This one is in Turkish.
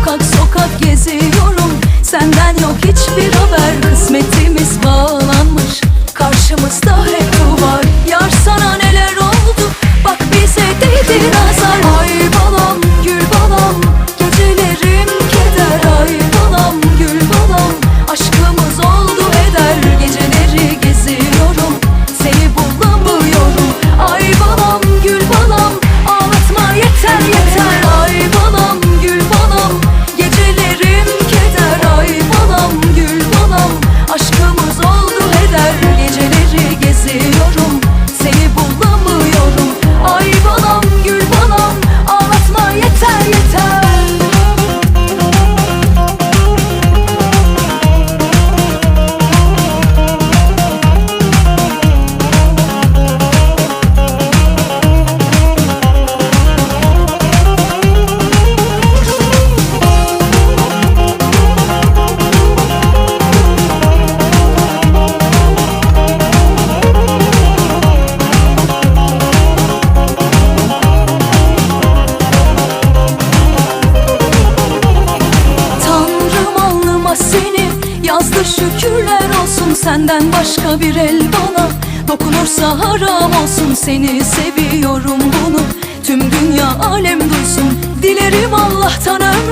sokak sokak geziyorum. Senden yok hiçbir haber. Kısmetimiz bağlanmış. Karşımızda hep Şükürler olsun senden başka bir el bana. Dokunursa haram olsun seni seviyorum bunu. Tüm dünya alem duysun. Dilerim Allah'tan ömrüm